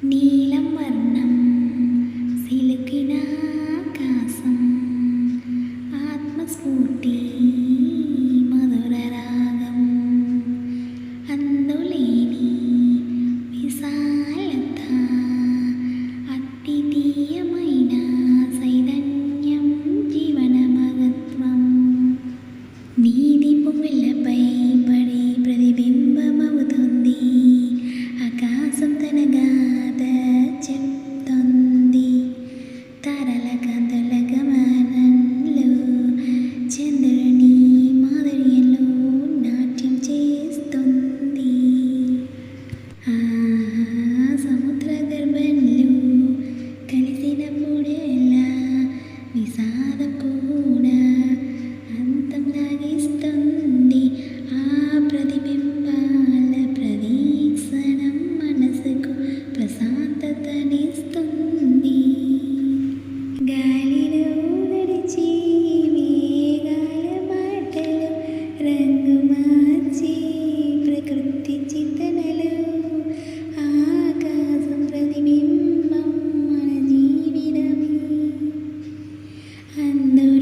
నీలం వర్ణం సిలికిన ఆకాశం ఆత్మస్ఫూర్తి మధుర రాగం అందులేని విశాలత అద్వితీయమైన రంగు మార్చి ప్రకృతి చిత్తనలో ఆకాశం ప్రతిబింబం మన జీవితమే అందరూ